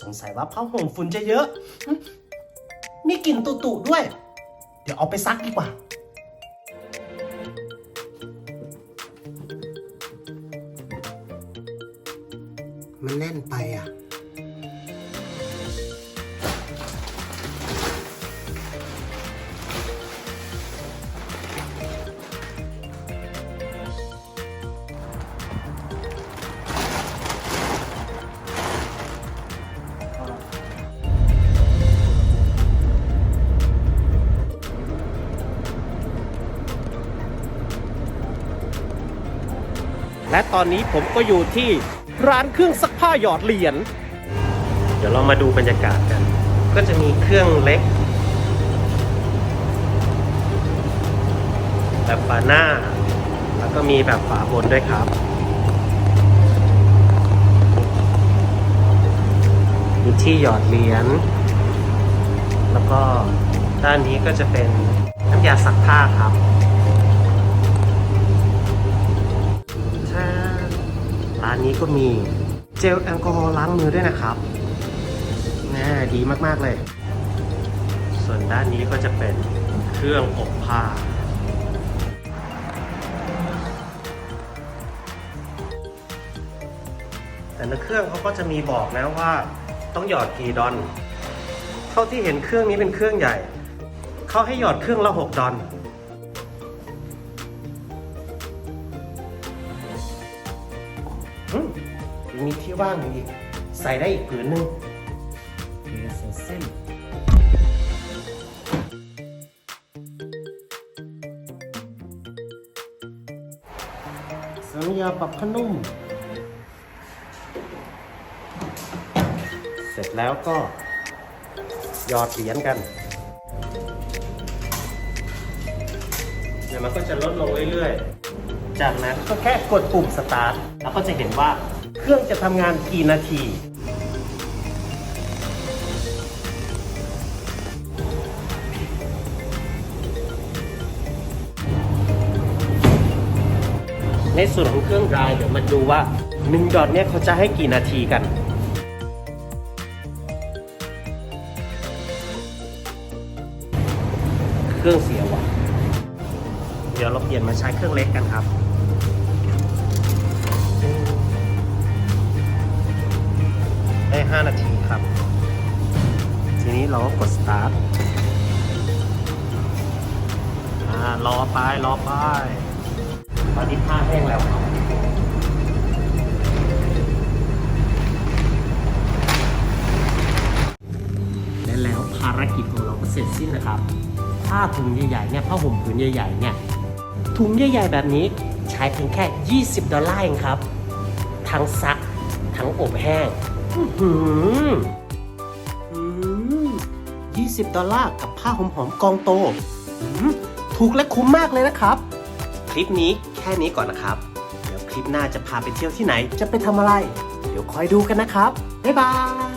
สงสัยว่าผ้าห่มฝุ่นจะเยอะ มีกลิ่นตุ่ๆด้วย เดี๋ยวเอาไปซักดีกว่า มันแน่นไปอะ และตอนนี้ผมก็อยู่ที่ร้านเครื่องซักผ้าหยอดเหรียญ เดี๋ยวเรามาดูบรรยากาศกัน ก็จะมีเครื่องเล็ก แบบฝาหน้า แล้วก็มีแบบฝาบนด้วยครับ มีที่หยอดเหรียญ แล้วก็ด้านนี้ก็จะเป็นน้ำยาซักผ้าครับานนี้ก็มีเจลแอลกอฮอล์ล้างมือด้วยนะครับน่าดีมากๆเลย ส่วนด้านนี้ก็จะเป็นเครื่องอบผ้าแต่ในเครื่องเขาก็จะมีบอกนะว่าต้องหยอดกี่ดอน เท่าที่เห็นเครื่องนี้เป็นเครื่องใหญ่ เขาให้หยอดเครื่องละ6ดอน ยังมีที่ว่างอยู่อีก ใส่ได้อีกผืนหนึ่งเทใส่เส้นสัญญาปรับผ้านุ่ม เสร็จแล้วก็หยอดเหรียญกันเดี๋ยวมันก็จะลดลงเรื่อยๆ จากนั้นก็แค่กดปุ่มสตาร์ทแล้วก็จะเห็นว่าเครื่องจะทำงานกี่นาที ในส่วนของเครื่องรายเดี๋ยวมาดูว่า1ดอทเนี่ยเขาจะให้กี่นาทีกันเครื่องเสียว่ะ เดี๋ยวเราเปลี่ยนมาใช้เครื่องเล็กกันครับได้ 5 นาทีครับ ทีนี้เราก็กด start อ่ารอไปรอไปตอนนี้ผ้าแห้งแล้วครับและแล้วภารกิจของเราก็เสร็จสิ้นนะครับ ผ้าถุงใหญ่ๆเนี่ยผ้าห่มผืนใหญ่ๆเนี่ย ถุงใหญ่ๆแบบนี้ใช้เพียงแค่ 20 ดอลลาร์เองครับ ทั้งซัก ทั้งอบแห้งอื้อหือ20ดอลลาร์กับผ้าหอมๆกองโต ถูกและคุ้มมากเลยนะครับ คลิปนี้แค่นี้ก่อนนะครับ เดี๋ยวคลิปหน้าจะพาไปเที่ยวที่ไหน จะไปทำอะไร เดี๋ยวคอยดูกันนะครับ บ๊ายบาย